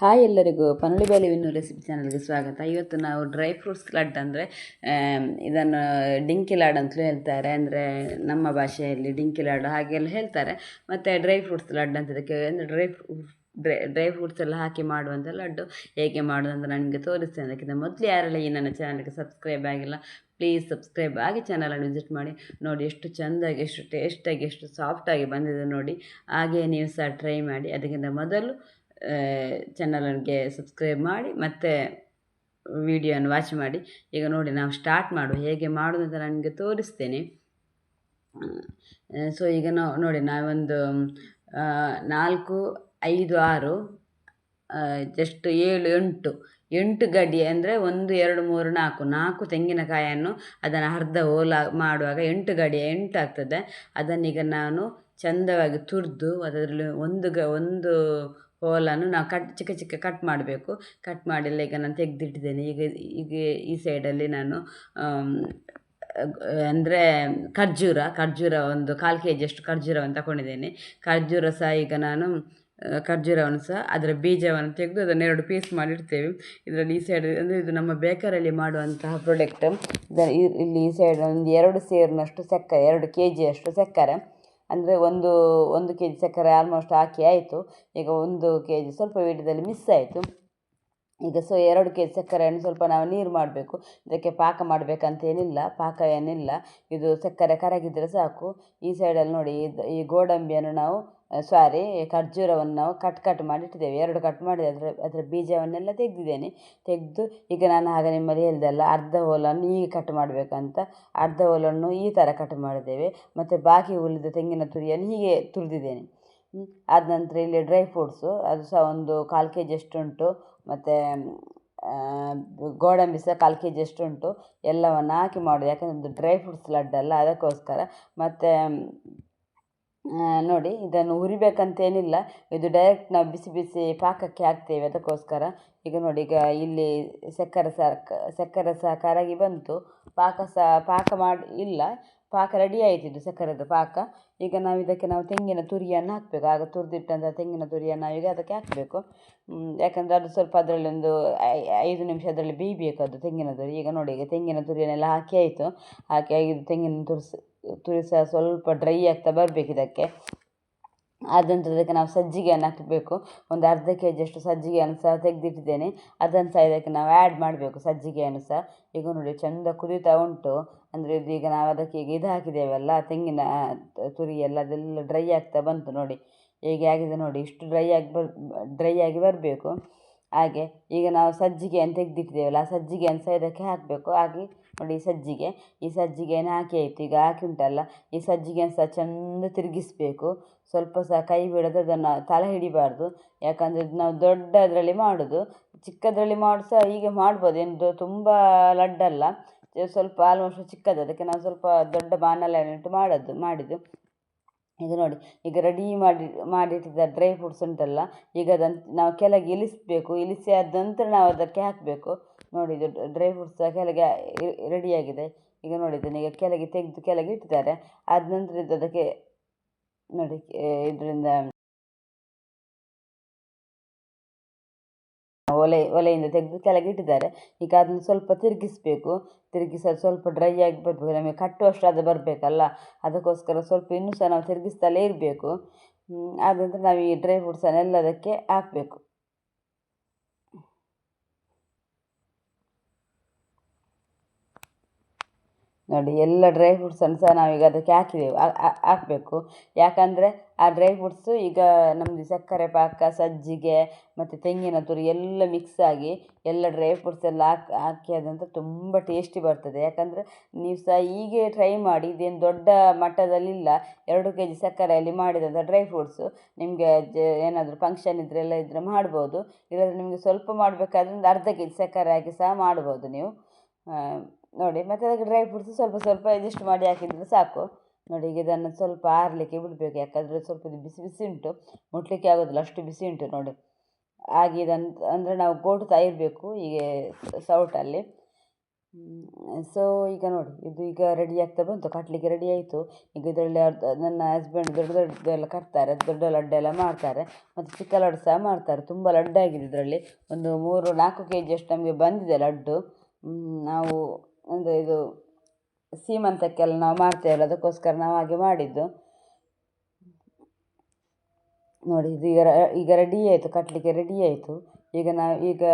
Hi ಎಲ್ಲರಿಗೂ ಪನೋಳಿ ಬೇಳೆ win recipe ಚಾನಲ್ಗೆ ಸ್ವಾಗತ. ಇವತ್ತು ನಾವು ಡ್ರೈ ಫ್ರೂಟ್ಸ್ ಲಡ್ ಅಂದರೆ ಇದನ್ನು ಡಿಂಕಿ ಲಾಡ್ ಅಂತಲೂ ಹೇಳ್ತಾರೆ. ಅಂದರೆ ನಮ್ಮ ಭಾಷೆಯಲ್ಲಿ ಡಿಂಕಿ ಲಾಡು ಹಾಗೆಲ್ಲ ಹೇಳ್ತಾರೆ. ಮತ್ತು ಡ್ರೈ ಫ್ರೂಟ್ಸ್ ಲಡ್ ಅಂತ ಇದಕ್ಕೆ ಅಂದರೆ ಡ್ರೈ ಡ್ರೈ ಡ್ರೈ ಫ್ರೂಟ್ಸ್ ಎಲ್ಲ ಹಾಕಿ ಮಾಡುವಂಥ ಲಡ್ಡು ಹೇಗೆ ಮಾಡೋದು ಅಂತ ನಾನು ನಿಮಗೆ ತೋರಿಸ್ತೇನೆ. ಅದಕ್ಕಿಂತ ಮೊದಲು ಯಾರೆಲ್ಲ ಈ ನನ್ನ ಚಾನಲ್ಗೆ ಸಬ್ಸ್ಕ್ರೈಬ್ ಆಗಿಲ್ಲ ಪ್ಲೀಸ್ ಸಬ್ಸ್ಕ್ರೈಬ್ ಆಗಿ ಚಾನಲನ್ನು ವಿಸಿಟ್ ಮಾಡಿ. ನೋಡಿ ಎಷ್ಟು ಚೆಂದಾಗಿ, ಎಷ್ಟು ಟೇಸ್ಟಾಗಿ ಎಷ್ಟು ಸಾಫ್ಟಾಗಿ ಬಂದಿದೆ ನೋಡಿ. ಹಾಗೆ ನೀವು ಸಹ ಟ್ರೈ ಮಾಡಿ. ಅದಕ್ಕಿಂತ ಮೊದಲು ಚಾನಲನ್ಗೆ ಸಬ್ಸ್ಕ್ರೈಬ್ ಮಾಡಿ, ಮತ್ತು ವಿಡಿಯೋನ ವಾಚ್ ಮಾಡಿ. ಈಗ ನೋಡಿ, ನಾವು ಸ್ಟಾರ್ಟ್ ಮಾಡುವ. ಹೇಗೆ ಮಾಡೋದು ನನಗೆ ತೋರಿಸ್ತೇನೆ. ಸೊ ಈಗ ನೋಡಿ, ನಾವೊಂದು ನಾಲ್ಕು, ಐದು, ಆರು ಜಸ್ಟ್ ಏಳು, ಎಂಟು. ಎಂಟು ಗಡಿ ಅಂದರೆ ಒಂದು, ಎರಡು, ಮೂರು, ನಾಲ್ಕು. ನಾಲ್ಕು ತೆಂಗಿನಕಾಯನ್ನು ಅದನ್ನು ಅರ್ಧ ಹೋಲ ಮಾಡುವಾಗ ಎಂಟು ಗಡಿ ಎಂಟು ಆಗ್ತದೆ. ಅದನ್ನೀಗ ನಾನು ಚಂದವಾಗಿ ತುರಿದು, ಅದರಲ್ಲಿ ಒಂದು ಗ, ಒಂದು ಹೋಲನ್ನು ನಾವು ಕಟ್, ಚಿಕ್ಕ ಚಿಕ್ಕ ಕಟ್ ಮಾಡಬೇಕು. ಕಟ್ ಮಾಡಿಲ್ಲ, ಈಗ ನಾನು ತೆಗೆದಿಟ್ಟಿದ್ದೇನೆ. ಈಗ ಈಗ ಈ ಸೈಡಲ್ಲಿ ನಾನು ಅಂದರೆ ಖರ್ಜೂರ ಖರ್ಜೂರ ಒಂದು ಕಾಲು ಕೆ ಜಿಯಷ್ಟು ಖರ್ಜೂರವನ್ನು ತಗೊಂಡಿದ್ದೇನೆ. ಖರ್ಜೂರ ಸಹ ಈಗ ನಾನು ಖರ್ಜೂರವನ್ನು ಸಹ ಅದರ ಬೀಜವನ್ನು ತೆಗೆದು ಅದನ್ನು ಎರಡು ಪೀಸ್ ಮಾಡಿಡ್ತೇವೆ. ಇದರಲ್ಲಿ ಈ ಸೈಡ್, ಅಂದರೆ ಇದು ನಮ್ಮ ಬೇಕರಲ್ಲಿ ಮಾಡುವಂತಹ ಪ್ರಾಡಕ್ಟ್ ಇಲ್ಲಿ ಈ ಸೈಡ್ ಒಂದು ಎರಡು ಸೇರಿನಷ್ಟು ಸಕ್ಕರೆ, ಎರಡು ಕೆ ಜಿಯಷ್ಟು ಸಕ್ಕರೆ. ಅಂದರೆ ಒಂದು ಒಂದು ಕೆ ಜಿ ಸಕ್ಕರೆ ಆಲ್ಮೋಸ್ಟ್ ಹಾಕಿ ಆಯಿತು. ಈಗ ಒಂದು ಕೆ ಜಿ ಸ್ವಲ್ಪ ವೀಡಿಯೋದಲ್ಲಿ ಮಿಸ್ ಆಯಿತು. ಈಗ ಸೊ ಎರಡು ಕೆ ಜಿ ಸಕ್ಕರೆಯನ್ನು ಸ್ವಲ್ಪ ನಾವು ನೀರು ಮಾಡಬೇಕು. ಇದಕ್ಕೆ ಪಾಕ ಮಾಡಬೇಕಂತೇನಿಲ್ಲ, ಪಾಕ ಏನಿಲ್ಲ. ಇದು ಸಕ್ಕರೆ ಕರಗಿದರೆ ಸಾಕು. ಈ ಸೈಡಲ್ಲಿ ನೋಡಿ, ಈ ಗೋಡಂಬಿಯನ್ನು ನಾವು ಸಾರಿ ಖರ್ಜೂರವನ್ನು ನಾವು ಕಟ್ ಕಟ್ ಮಾಡಿ ಇಟ್ಟಿದ್ದೇವೆ ಎರಡು ಕಟ್ ಮಾಡಿ ಅದರ ಅದರ ಬೀಜವನ್ನೆಲ್ಲ ತೆಗೆದಿದ್ದೇನೆ. ತೆಗೆದು ಈಗ ನಾನು ಹಾಗೆ ನಿಮ್ಮಲ್ಲಿ ಹೇಳಿದೆಲ್ಲ ಅರ್ಧ ಹೋಲನ್ನು ಹೀಗೆ ಕಟ್ ಮಾಡಬೇಕಂತ. ಅರ್ಧ ಹೋಲನ್ನು ಈ ಥರ ಕಟ್ ಮಾಡಿದ್ದೇವೆ. ಮತ್ತು ಬಾಕಿ ಉಳಿದ ತೆಂಗಿನ ತುರಿಯನ್ನು ಹೀಗೆ ತುರಿದಿದ್ದೇನೆ. ಆದ ನಂತರ ಇಲ್ಲಿ ಡ್ರೈ ಫ್ರೂಟ್ಸು ಅದು ಸಹ ಒಂದು ಕಾಲು ಕೆ ಜಿಯಷ್ಟು ಉಂಟು ಮತ್ತು ಗೋಡಂಬಿ ಸಹ ಕಾಲು ಕೆ ಜಿ ಉಂಟು ಎಲ್ಲವನ್ನು ಹಾಕಿ ಮಾಡೋದು. ಯಾಕಂದರೆ ಒಂದು ಡ್ರೈ ಫ್ರೂಟ್ಸ್ ಲಡ್ಡಲ್ಲ ಅದಕ್ಕೋಸ್ಕರ. ಮತ್ತು ನೋಡಿ, ಇದನ್ನು ಹುರಿಬೇಕಂತೇನಿಲ್ಲ. ಇದು ಡೈರೆಕ್ಟ್ ನಾವು ಬಿಸಿ ಬಿಸಿ ಪಾಕಕ್ಕೆ ಹಾಕ್ತೇವೆ ಅದಕ್ಕೋಸ್ಕರ. ಈಗ ನೋಡಿ, ಈಗ ಇಲ್ಲಿ ಸಕ್ಕರೆ ಸಹ ಸಕ್ಕರೆ ಸಹ ಕರಗಿ ಬಂತು. ಪಾಕ ಸಹ ಪಾಕ ಮಾಡಿ, ಇಲ್ಲ, ಪಾಕ ರೆಡಿ ಆಯಿತು ಇದು ಸಕ್ಕರೆದು ಪಾಕ. ಈಗ ನಾವು ಇದಕ್ಕೆ ನಾವು ತೆಂಗಿನ ತುರಿಯನ್ನು ಹಾಕಬೇಕು. ಆಗ ತುರಿದಿಟ್ಟಂಥ ತೆಂಗಿನ ತುರಿಯನ್ನು ನಾವೀಗ ಅದಕ್ಕೆ ಹಾಕಬೇಕು. ಯಾಕಂದರೆ ಅದು ಸ್ವಲ್ಪ ಅದರಲ್ಲಿ ಒಂದು ಐದು ನಿಮಿಷ ಅದರಲ್ಲಿ ಬೇಯಬೇಕು ಅದು ತೆಂಗಿನ ತುರಿ. ಈಗ ನೋಡಿ, ಈಗ ತೆಂಗಿನ ತುರಿಯನ್ನೆಲ್ಲ ಹಾಕಿ ಆಯಿತು. ಹಾಕಿ ಆಗಿದ್ದು ತೆಂಗಿನ ತುರಿಸಿ ತುರಿ ಸಹ ಸ್ವಲ್ಪ ಡ್ರೈ ಆಗ್ತಾ ಬರಬೇಕು ಇದಕ್ಕೆ. ಆದ ಅದಕ್ಕೆ ನಾವು ಸಜ್ಜಿಗೆಯನ್ನು ಹಾಕಬೇಕು. ಒಂದು ಅರ್ಧ ಕೆ ಜಿಯಷ್ಟು ಸಜ್ಜಿಗೆಯನ್ನು ಸಹ ತೆಗೆದಿಟ್ಟಿದ್ದೇನೆ. ಅದನ್ನು ಸಹ ಇದಕ್ಕೆ ನಾವು ಆ್ಯಡ್ ಮಾಡಬೇಕು ಸಜ್ಜಿಗೆಯನ್ನು ಸಹ. ಈಗ ನೋಡಿ, ಚೆಂದ ಕುದೀತಾ ಉಂಟು. ಅಂದರೆ ಇದೀಗ ನಾವು ಅದಕ್ಕೆ ಈಗ ಇದು ಹಾಕಿದ್ದೇವಲ್ಲ, ತೆಂಗಿನ ತುರಿ ಎಲ್ಲ ಅದೆಲ್ಲ ಡ್ರೈ ಆಗ್ತಾ ಬಂತು ನೋಡಿ. ಹೇಗೆ ಆಗಿದೆ ನೋಡಿ, ಇಷ್ಟು ಡ್ರೈ ಆಗಿ ಬರ್ ಡ್ರೈ ಆಗಿ ಬರಬೇಕು. ಹಾಗೆ ಈಗ ನಾವು ಸಜ್ಜಿಗೆಯನ್ನು ತೆಗೆದಿಟ್ಟಿದ್ದೇವಲ್ಲ, ಆ ಸಜ್ಜಿಗೆಯನ್ನು ಸಹ ಇದಕ್ಕೆ ಹಾಕಬೇಕು. ಹಾಗೆ ನೋಡಿ ಸಜ್ಜಿಗೆ, ಈ ಸಜ್ಜಿಗೆಯನ್ನು ಹಾಕಿ ಆಯಿತು. ಈಗ ಹಾಕಿ ಉಂಟಲ್ಲ, ಈ ಸಜ್ಜಿಗೆಯನ್ನು ಸಹ ಚೆಂದ ತಿರುಗಿಸ್ಬೇಕು. ಸ್ವಲ್ಪ ಸಹ ಕೈ ಬಿಡದೆ ಅದನ್ನು ತಲೆ ಹಿಡಿಬಾರ್ದು. ಯಾಕಂದರೆ ನಾವು ದೊಡ್ಡದರಲ್ಲಿ ಮಾಡೋದು. ಚಿಕ್ಕದರಲ್ಲಿ ಮಾಡಿ, ಸಹ ಹೀಗೆ ಮಾಡ್ಬೋದು. ಏನು ತುಂಬ ಲಡ್ಡಲ್ಲ. ಸ್ವಲ್ಪ ಆಲ್ಮೋಸ್ಟ್ ಚಿಕ್ಕದು. ಅದಕ್ಕೆ ನಾವು ಸ್ವಲ್ಪ ದೊಡ್ಡ ಬಾಣಲೆಯನ್ನಿಟ್ಟು ಮಾಡೋದು, ಮಾಡಿದ್ದು. ಈಗ ನೋಡಿ, ಈಗ ರೆಡಿ ಮಾಡಿ, ಮಾಡಿಟ್ಟಿದ್ದ ಡ್ರೈ ಫ್ರೂಟ್ಸ್ ಉಂಟಲ್ಲ, ಈಗ ಅದನ್ನು ನಾವು ಕೆಳಗೆ ಇಳಿಸಬೇಕು, ಇಳಿಸಿ ಆದ ನಂತರ ನಾವು ಅದಕ್ಕೆ ಹಾಕಬೇಕು. ನೋಡಿ, ಇದು ಡ್ರೈ ಫ್ರೂಟ್ಸ್ ಕೆಳಗೆ ರೆಡಿಯಾಗಿದೆ ಈಗ ನೋಡಿ, ಇದನ್ನು ಈಗ ಕೆಳಗೆ ತೆಗೆದು ಕೆಳಗೆ ಇಟ್ಟಿದ್ದಾರೆ. ಆದ ನಂತರ ಇದು ಅದಕ್ಕೆ ನೋಡಿ ಇದರಿಂದ ಒಲೆ, ಒಲೆಯಿಂದ ತೆಗೆದು ಕೆಳಗೆ ಇಟ್ಟಿದ್ದಾರೆ. ಈಗ ಅದನ್ನು ಸ್ವಲ್ಪ ತಿರುಗಿಸಬೇಕು. ತಿರುಗಿಸಿ ಸ್ವಲ್ಪ ಡ್ರೈ ಆಗಿ ಬರಬೇಕು. ನಮಗೆ ಕಟ್ಟುವಷ್ಟು ಅದು ಬರಬೇಕಲ್ಲ. ಅದಕ್ಕೋಸ್ಕರ ಸ್ವಲ್ಪ ಇನ್ನೂ ಸಹ ನಾವು ತಿರುಗಿಸ್ತಲೇ ಇರಬೇಕು. ಆದ ನಂತರ ನಾವು ಈ ಡ್ರೈ ಫ್ರೂಟ್ಸನ್ನೆಲ್ಲ ಅದಕ್ಕೆ ಹಾಕಬೇಕು. ನೋಡಿ, ಎಲ್ಲ ಡ್ರೈ ಫ್ರೂಟ್ಸನ್ನು ಸಹ ನಾವೀಗ ಅದಕ್ಕೆ ಹಾಕಿದೆವು. ಹಾಕಬೇಕು. ಯಾಕಂದರೆ ಆ ಡ್ರೈ ಫ್ರೂಟ್ಸು ಈಗ ನಮ್ಮದು ಸಕ್ಕರೆ ಪಾಕ, ಸಜ್ಜಿಗೆ ಮತ್ತು ತೆಂಗಿನ ತುರಿ ಎಲ್ಲ ಮಿಕ್ಸ್ ಆಗಿ ಎಲ್ಲ ಡ್ರೈ ಫ್ರೂಟ್ಸ್ ಎಲ್ಲ ಹಾಕಿ ಹಾಕಿ ಅದಂತ ತುಂಬ ಟೇಸ್ಟಿ ಬರ್ತದೆ. ಯಾಕಂದರೆ ನೀವು ಸಹ ಹೀಗೆ ಟ್ರೈ ಮಾಡಿ, ಇದೇನು ದೊಡ್ಡ ಮಟ್ಟದಲ್ಲಿಲ್ಲ ಎರಡು ಕೆ ಜಿ ಸಕ್ಕರೆಯಲ್ಲಿ ಮಾಡಿದಂಥ ಡ್ರೈ ಫ್ರೂಟ್ಸು ನಿಮಗೆ ಏನಾದರೂ ಫಂಕ್ಷನ್ ಇದ್ದರೆ ಎಲ್ಲ ಇದ್ದರೆ ಮಾಡ್ಬೋದು. ಇಲ್ಲಾದರೆ ನಿಮಗೆ ಸ್ವಲ್ಪ ಮಾಡಬೇಕಾದ್ರೆ ಒಂದು ಅರ್ಧ ಕೆ ಜಿ ಸಕ್ಕರೆ ಹಾಕಿ ಸಹ ಮಾಡ್ಬೋದು ನೀವು. ನೋಡಿ, ಮತ್ತೆ ಅದಕ್ಕೆ ಡ್ರೈ ಫ್ರೂಟ್ಸ್ ಸ್ವಲ್ಪ ಸ್ವಲ್ಪ ಅಡ್ಜಸ್ಟ್ ಮಾಡಿ ಹಾಕಿದರೆ ಸಾಕು. ನೋಡಿ, ಈಗ ಇದನ್ನು ಸ್ವಲ್ಪ ಆರಲಿಕ್ಕೆ ಬಿಡಬೇಕು. ಯಾಕಂದರೆ ಸ್ವಲ್ಪ ಬಿಸಿ ಬಿಸಿ ಉಂಟು. ಮುಟ್ಲಿಕ್ಕೆ ಆಗೋದಿಲ್ಲ, ಅಷ್ಟು ಬಿಸಿ ಉಂಟು ನೋಡಿ. ಆಗಿ ಇದನ್ನು ಅಂದರೆ ನಾವು ಗೋಟುತ್ತಾ ಇರಬೇಕು ಹೀಗೆ ಸೌಟಲ್ಲಿ. ಸೊ ಈಗ ನೋಡಿ, ಇದು ಈಗ ರೆಡಿ ಆಗ್ತಾ ಬಂತು. ಕಟ್ಟಲಿಕ್ಕೆ ರೆಡಿ ಆಯಿತು. ಈಗ ಇದರಲ್ಲಿ ನನ್ನ ಹಸ್ಬೆಂಡ್ ದೊಡ್ಡ ದೊಡ್ಡದೆಲ್ಲ ಕಟ್ತಾರೆ. ದೊಡ್ಡ ಲಡ್ಡು ಎಲ್ಲ ಮಾಡ್ತಾರೆ. ಮತ್ತು ಚಿಕ್ಕ ಲಡ್ಡು ಸಹ ಮಾಡ್ತಾರೆ. ತುಂಬ ಲಡ್ಡಾಗಿದೆ ಇದರಲ್ಲಿ. ಒಂದು ಮೂರು ನಾಲ್ಕು ಕೆ ಜಿಯಷ್ಟು ನಮಗೆ ಬಂದಿದೆ ಲಡ್ಡು. ನಾವು ಅಂದರೆ ಇದು ಸೀಮಂತಕ್ಕೆಲ್ಲ ನಾವು ಮಾಡ್ತೇವಲ್ಲ ಅದಕ್ಕೋಸ್ಕರ ನಾವು ಹಾಗೆ ಮಾಡಿದ್ದು. ನೋಡಿ, ಇದು ಈಗ ಈಗ ರೆಡಿ ಆಯಿತು ಕಟ್ಟಲಿಕ್ಕೆ ರೆಡಿ ಆಯಿತು. ಈಗ ನಾವು, ಈಗ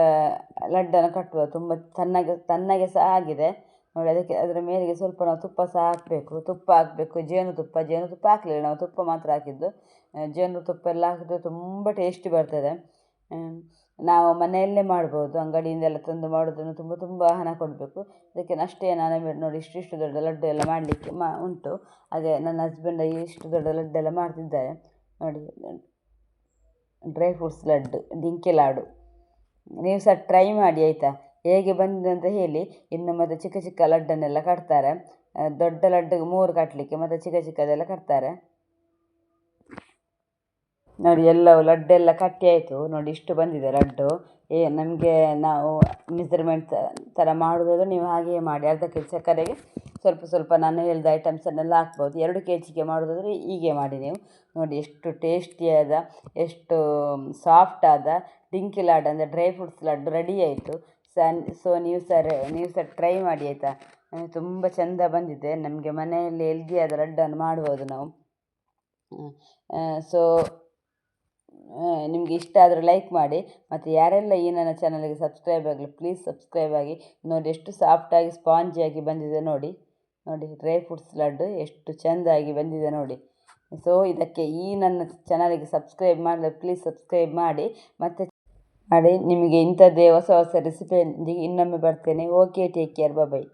ಲಡ್ಡನ್ನು ಕಟ್ಟುವ, ತುಂಬ ಚೆನ್ನಾಗಿ ತನ್ನಗೆ ಸಹ ಆಗಿದೆ. ನೋಡಿ, ಅದಕ್ಕೆ ಅದರ ಮೇಲೆಗೆ ಸ್ವಲ್ಪ ನಾವು ತುಪ್ಪ ಸಹ ಹಾಕಬೇಕು. ತುಪ್ಪ ಹಾಕಬೇಕು ಜೇನು ತುಪ್ಪ ಜೇನು ತುಪ್ಪ ಹಾಕಲಿಲ್ಲ, ನಾವು ತುಪ್ಪ ಮಾತ್ರ ಹಾಕಿದ್ದು. ಜೇನು ತುಪ್ಪ ಎಲ್ಲ ಹಾಕಿದ್ರೆ ತುಂಬ ಟೇಸ್ಟಿ ಬರ್ತದೆ. ನಾವು ಮನೆಯಲ್ಲೇ ಮಾಡ್ಬೋದು, ಅಂಗಡಿಯಿಂದೆಲ್ಲ ತಂದು ಮಾಡೋದನ್ನು ತುಂಬ ತುಂಬ ಹಣ ಕೊಡಬೇಕು. ಅದಕ್ಕೆ ಅಷ್ಟೇ ನಾನು ನೋಡಿ ಇಷ್ಟಿಷ್ಟು ದೊಡ್ಡ ಲಡ್ಡು ಎಲ್ಲ ಮಾಡಲಿಕ್ಕೆ ಮಾ ಉಂಟು. ಹಾಗೆ ನನ್ನ ಹಸ್ಬೆಂಡ್ ಇಷ್ಟು ದೊಡ್ಡ ಲಡ್ಡೆಲ್ಲ ಮಾಡ್ತಿದ್ದಾರೆ. ನೋಡಿ ಡ್ರೈ ಫ್ರೂಟ್ಸ್ ಲಡ್ಡು, ಡಿಂಕೆ ಲಾಡು. ನೀವು ಸಹ ಟ್ರೈ ಮಾಡಿ, ಆಯಿತಾ? ಹೇಗೆ ಬಂದಿದೆ ಅಂತ ಹೇಳಿ, ಇನ್ನು ಮತ್ತು ಚಿಕ್ಕ ಚಿಕ್ಕ ಲಡ್ಡನ್ನೆಲ್ಲ ಕಟ್ತಾರೆ. ದೊಡ್ಡ ಲಡ್ಡು ಮೂರು ಕಟ್ಟಲಿಕ್ಕೆ ಮತ್ತು ಚಿಕ್ಕ ಚಿಕ್ಕದೆಲ್ಲ ಕಟ್ತಾರೆ. ನೋಡಿ, ಎಲ್ಲವೂ ಲಡ್ಡೆಲ್ಲ ಕಟ್ಟಿ ಆಯಿತು. ನೋಡಿ, ಇಷ್ಟು ಬಂದಿದೆ ಲಡ್ಡು. ಏ, ನಮಗೆ ನಾವು ಮೆಸರ್ಮೆಂಟ್ ಥರ ಮಾಡೋದಾದ್ರೆ ನೀವು ಹಾಗೆಯೇ ಮಾಡಿ. ಅರ್ಧ ಕೆ ಜಿ ಸಕ್ಕರೆಗೆ ಸ್ವಲ್ಪ ಸ್ವಲ್ಪ ನಾನು ಹೇಳಿದ ಐಟಮ್ಸನ್ನೆಲ್ಲ ಹಾಕ್ಬೋದು. ಎರಡು ಕೆ ಜಿಗೆ ಮಾಡೋದಾದರೆ ಹೀಗೆ ಮಾಡಿ ನೀವು. ನೋಡಿ, ಎಷ್ಟು ಟೇಸ್ಟಿಯಾದ ಎಷ್ಟು ಸಾಫ್ಟ್ ಆದ ಡಿಂಕಿ ಲಾಡ್ ಅಂದರೆ ಡ್ರೈ ಫ್ರೂಟ್ಸ್ ಲಡ್ಡು ರೆಡಿ ಆಯಿತು. ಸ ಸೊ ನೀವು ಸರ್ ನೀವು ಸರ್ ಟ್ರೈ ಮಾಡಿ ಆಯಿತಾ? ತುಂಬ ಚೆಂದ ಬಂದಿದೆ. ನಮಗೆ ಮನೆಯಲ್ಲಿ ಹೆಲ್ದಿಯಾದ ಲಡ್ಡನ್ನು ಮಾಡ್ಬೋದು ನಾವು. ಸೊ ನಿಮಗೆ ಇಷ್ಟ ಆದರೆ ಲೈಕ್ ಮಾಡಿ. ಮತ್ತು ಯಾರೆಲ್ಲ ಈ ನನ್ನ ಚಾನಲ್ಗೆ ಸಬ್ಸ್ಕ್ರೈಬ್ ಆಗಲಿ ಪ್ಲೀಸ್ ಸಬ್ಸ್ಕ್ರೈಬ್ ಆಗಿ. ನೋಡಿ, ಎಷ್ಟು ಸಾಫ್ಟಾಗಿ ಸ್ಪಾಂಜಿಯಾಗಿ ಬಂದಿದೆ ನೋಡಿ. ನೋಡಿ ಡ್ರೈ ಫ್ರೂಟ್ಸ್ ಲಡ್ಡು ಎಷ್ಟು ಚೆಂದಾಗಿ ಬಂದಿದೆ ನೋಡಿ. ಸೊ ಇದಕ್ಕೆ ಈ ನನ್ನ ಚಾನಲಿಗೆ ಸಬ್ಸ್ಕ್ರೈಬ್ ಮಾಡಲಿ ಪ್ಲೀಸ್ ಸಬ್ಸ್ಕ್ರೈಬ್ ಮಾಡಿ. ಮತ್ತು ಮಾಡಿ, ನಿಮಗೆ ಇಂಥದ್ದೇ ಹೊಸ ಹೊಸ ರೆಸಿಪಿಯೊಂದಿಗೆ ಇನ್ನೊಮ್ಮೆ ಬರ್ತೇನೆ. Okay take care bye